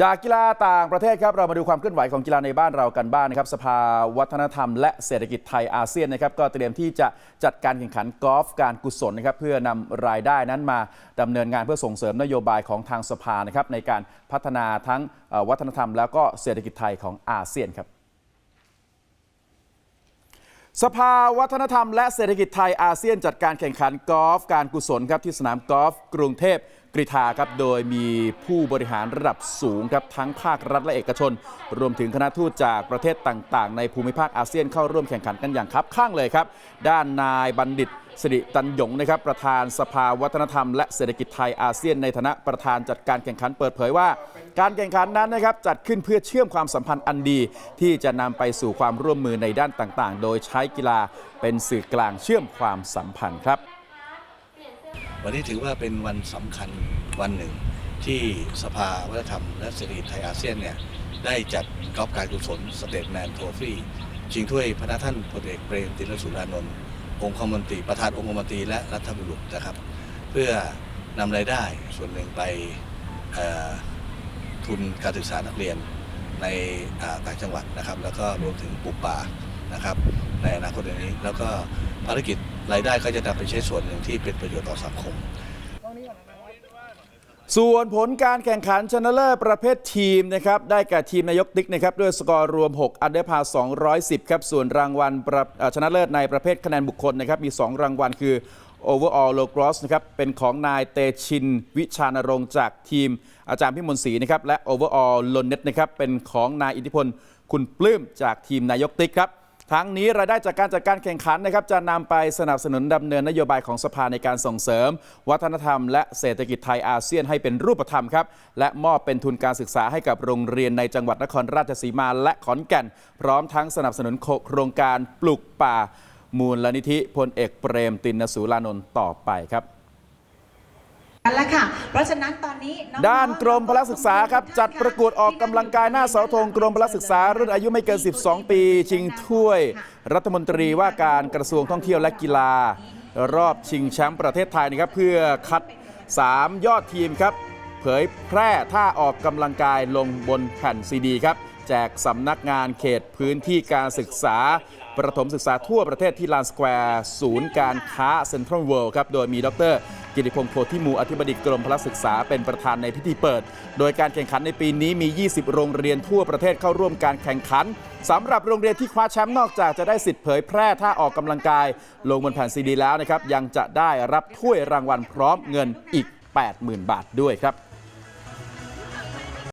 จากกีฬาต่างประเทศครับเรามาดูความเคลื่อนไหวของกีฬาในบ้านเรากันบ้างนะครับสภาวัฒนธรรม และเศรษฐกิจไทยอาเซียนนะครับก็เตรียมที่จะจัดการแข่งขันกอล์ฟการกุศลนะครับเพื่อนำรายได้นั้นมาดำเนินงานเพื่อส่งเสริมนโยบายของทางสภานะครับในการพัฒนาทั้งวัฒนธรรม แล้วก็เศรษฐกิจไทยของอาเซียนครับสภาวัฒนธรรมและเศรษฐกิจไทยอาเซียนจัดการแข่งขันกอล์ฟการกุศลครับที่สนามกอล์ฟกรุงเทพ กรีฑาครับโดยมีผู้บริหารระดับสูงครับทั้งภาครัฐและเอกชน รวมถึงคณะทูตจากประเทศต่างๆ ในภูมิภาคอาเซียนเข้าร่วมแข่งขันกันอย่างคับข้างเลยครับ ด้านนายบัณฑิตสิริตันหยงนะครับประธานสภาวัฒนธรรมและเศรษฐกิจไทยอาเซียนในฐานะประธานจัดการแข่งขันเปิดเผยว่า การแข่งขันนั้นนะครับจัดขึ้นเพื่อเชื่อมความสัมพันธ์อันดี ที่จะนำไปสู่ความร่วมมือในด้านต่างๆ โดยใช้กีฬาเป็นสื่อกลางเชื่อมความสัมพันธ์ครับ วันนี้ถือว่าเป็นวันสำคัญวันหนึ่ง ที่สภาวัฒนธรรม และเศรษฐกิจไทยอาเซียนเนี่ยได้จัดกอล์ฟการกุศลสเตทแมนโทฟี่ชิงถ้วยพระนาท่านพลเอกเปรมตินสุรานนท์องค์คมนตรีประธานองค์คมนตรีและรัฐบุรุษนะครับ เพื่อนำรายได้ส่วนหนึ่งไปทุนการศึกษานักเรียนในต่างจังหวัดนะครับ แล้วก็รวมถึงปลูกป่านะครับ ในอนาคตอันนี้ แล้วก็ภารกิจรายได้ก็จะนำไปใช้ส่วนหนึ่งที่เป็นประโยชน์ต่อสังคม ส่วนผลการแข่งขันชนะเลิศประเภททีมนะครับได้แก่ทีมนายกติ๊กนะครับด้วยสกอร์รวม 6 อันเดอร์พา210 ครับส่วนรางวัลประชนะเลิศในประเภทคะแนนบุคคลนะครับมี 2 รางวัลคือ Overall Low Gross นะครับเป็นของนายเตชิน วิชานรงค์จากทีมอาจารย์พิมลศรีนะครับและ Overall l o n e t นะครับเป็นของนายอิทธิพลคุณปลื้มจากทีมนายกติ๊กครับ ทั้งนี้รายได้จากการจัดการแข่งขันนะครับจะนำไปสนับสนุนดำเนินนโยบายของสภาในการส่งเสริม วัฒนธรรม และเศรษฐกิจไทยอาเซียนให้เป็นรูปธรรมครับและมอบเป็นทุนการศึกษาให้กับโรงเรียนในจังหวัดนครราชสีมาและขอนแก่น พร้อมทั้งสนับสนุนโครงการปลูกป่า มูลลนิธิพลเอกเปรมตินสูรานนท์ต่อไปครับ เพราะฉะนั้นตอนนี้องๆด้านกรมพละศึกษาครับ จัดประกวดออกกำลังกายหน้าเสาธงกรมพละศึกษา รุ่นอายุไม่เกิน 12 ปี ชิงถ้วย รัฐมนตรีว่าการกระทรวงท่องเที่ยวและกีฬา รอบชิงแชมป์ประเทศไทยนะครับ เพื่อคัด 3 ยอดทีมครับ เผยแพร่ท่าออกกำลังกายลงบนแผ่นซีดีครับ แจกสำนักงานเขตพื้นที่การศึกษา ประถมศึกษาทั่วประเทศที่ลานสแควร์ศูนย์การค้าเซ็นทรัลเวิลด์ครับ โดยมีดรกิติพงศ์โพธิมูอธิบดีกรมพละศึกษาเป็นประธานในพิธีเปิด โดยการแข่งขันในปีนี้มี 20 โรงเรียนทั่วประเทศเข้าร่วมการแข่งขันสำหรับโรงเรียนที่คว้าแชมป์นอกจากจะได้สิทธิ์เผยแพร่ท่าออกกำลังกาย ลงบนแผ่นซีดีแล้วนะครับยังจะได้รับถ้วยรางวัลพร้อมเงินอีก 80,000 บาทด้วยครับ